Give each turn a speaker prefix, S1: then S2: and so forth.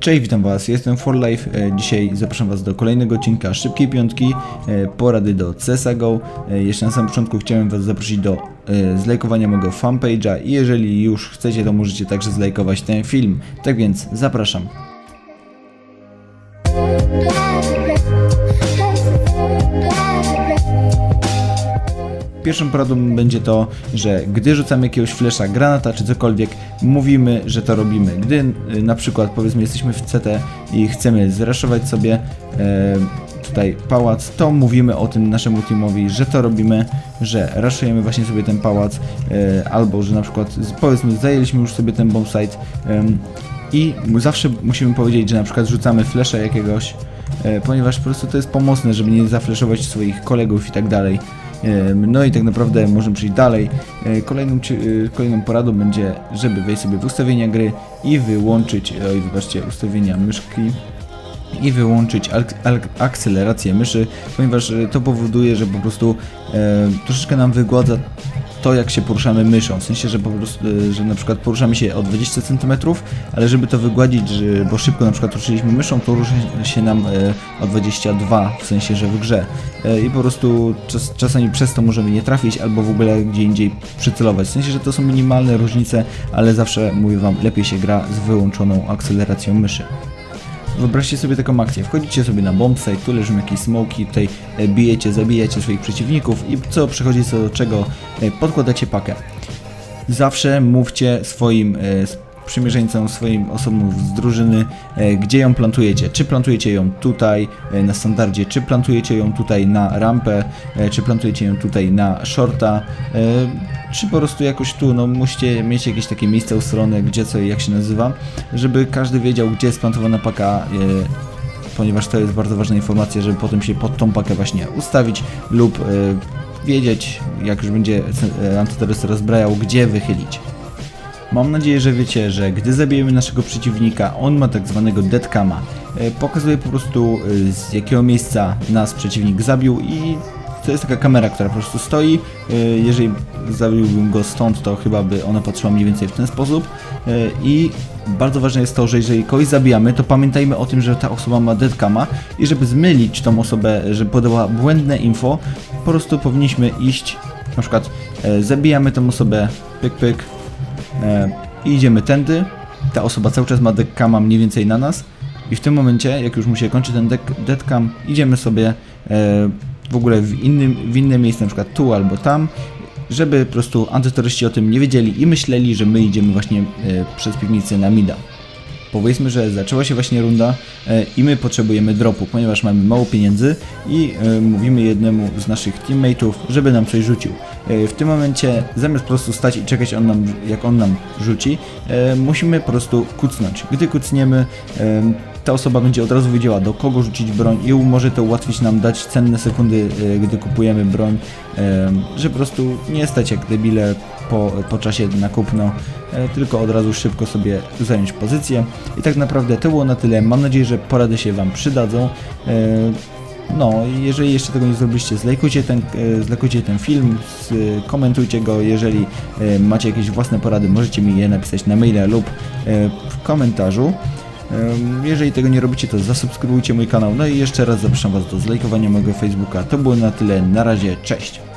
S1: Cześć, witam Was, jestem For Life. E, Dzisiaj zapraszam Was do kolejnego odcinka Szybkiej Piątki, e, porady do CSGO. E, Jeszcze na samym początku chciałem Was zaprosić do zlajkowania mojego fanpage'a i jeżeli już chcecie, to możecie także zlajkować ten film. Tak więc zapraszam. Pierwszą poradą będzie to, że gdy rzucamy jakiegoś flesza, granata czy cokolwiek, mówimy, że to robimy. Gdy y, na przykład powiedzmy jesteśmy w CT i chcemy zraszować sobie e, tutaj pałac, to mówimy o tym naszemu teamowi, że to robimy, że raszujemy właśnie sobie ten pałac, e, albo że na przykład powiedzmy zajęliśmy już sobie ten bombsite em, i zawsze musimy powiedzieć, że na przykład rzucamy flesza jakiegoś, e, ponieważ po prostu to jest pomocne, żeby nie zafleszować swoich kolegów i tak dalej. No i tak naprawdę możemy przejść dalej. E, Kolejną, e, kolejną poradą będzie, żeby wejść sobie w ustawienia gry i wyłączyć, oj wybaczcie, ustawienia myszki i wyłączyć ak- ak- akcelerację myszy, ponieważ e, to powoduje, że po prostu e, troszeczkę nam wygładza to, jak się poruszamy myszą. W sensie, że po prostu, e, że na przykład poruszamy się o 20 cm, ale żeby to wygładzić, że, bo szybko na przykład ruszyliśmy myszą, to rusza się nam e, o 22, w sensie, że w grze. E, I po prostu czas, czasami przez to możemy nie trafić, albo w ogóle gdzie indziej przycelować. W sensie, że to są minimalne różnice, ale zawsze mówię Wam, lepiej się gra z wyłączoną akceleracją myszy. Wyobraźcie sobie taką akcję. Wchodzicie sobie na bombsite, tu leżą jakieś smoki, tutaj e, bijecie, zabijacie swoich przeciwników i co przychodzi co do czego, e, podkładacie pakę. Zawsze mówcie swoim sprzymierzeńcom, swoim osobom z drużyny, e, gdzie ją plantujecie. Czy plantujecie ją tutaj e, na standardzie, czy plantujecie ją tutaj na rampę, e, czy plantujecie ją tutaj na shorta, czy po prostu jakoś tu, no musicie mieć jakieś takie miejsce ustalone, gdzie co i jak się nazywa, żeby każdy wiedział, gdzie jest plantowana paka, ponieważ to jest bardzo ważna informacja, żeby potem się pod tą pakę właśnie ustawić lub wiedzieć, jak już będzie antyterrorysta rozbrajał, gdzie wychylić. Mam nadzieję, że wiecie, że gdy zabijemy naszego przeciwnika, on ma tak zwanego deadcama. E, Pokazuje po prostu e, z jakiego miejsca nas przeciwnik zabił i to jest taka kamera, która po prostu stoi. E, Jeżeli zabiłbym go stąd, to chyba by ona patrzyła mniej więcej w ten sposób. I bardzo ważne jest to, że jeżeli kogoś zabijamy, to pamiętajmy o tym, że ta osoba ma deadcama i żeby zmylić tą osobę, żeby podała błędne info, po prostu powinniśmy iść, na przykład zabijamy tą osobę, pyk pyk, i idziemy tędy. Ta osoba cały czas ma deckama mniej więcej na nas i w tym momencie, jak już mu się kończy ten deck, deckcam, idziemy sobie e, w ogóle w, innym, w inne miejsce, na przykład tu albo tam, żeby po prostu antyterroryści o tym nie wiedzieli i myśleli, że my idziemy właśnie e, przez piwnicę na Mida. Powiedzmy, że zaczęła się właśnie runda e, i my potrzebujemy dropu, ponieważ mamy mało pieniędzy i e, mówimy jednemu z naszych teammateów, żeby nam coś rzucił. E, w tym momencie, zamiast po prostu stać i czekać on nam, jak on nam rzuci, musimy po prostu kucnąć. Gdy kucniemy, ta osoba będzie od razu wiedziała, do kogo rzucić broń i może to ułatwić nam dać cenne sekundy, gdy kupujemy broń, że po prostu nie stać jak debile po, po czasie na kupno, e, tylko od razu szybko sobie zająć pozycję. I tak naprawdę to było na tyle. Mam nadzieję, że porady się Wam przydadzą. E, No, jeżeli jeszcze tego nie zrobiliście, zlajkujcie ten, e, zlajkujcie ten film, komentujcie go. Jeżeli macie jakieś własne porady, możecie mi je napisać na maila lub w komentarzu. Jeżeli tego nie robicie, to zasubskrybujcie mój kanał. No i jeszcze raz zapraszam Was do zlajkowania mojego Facebooka. To było na tyle. Na razie, cześć!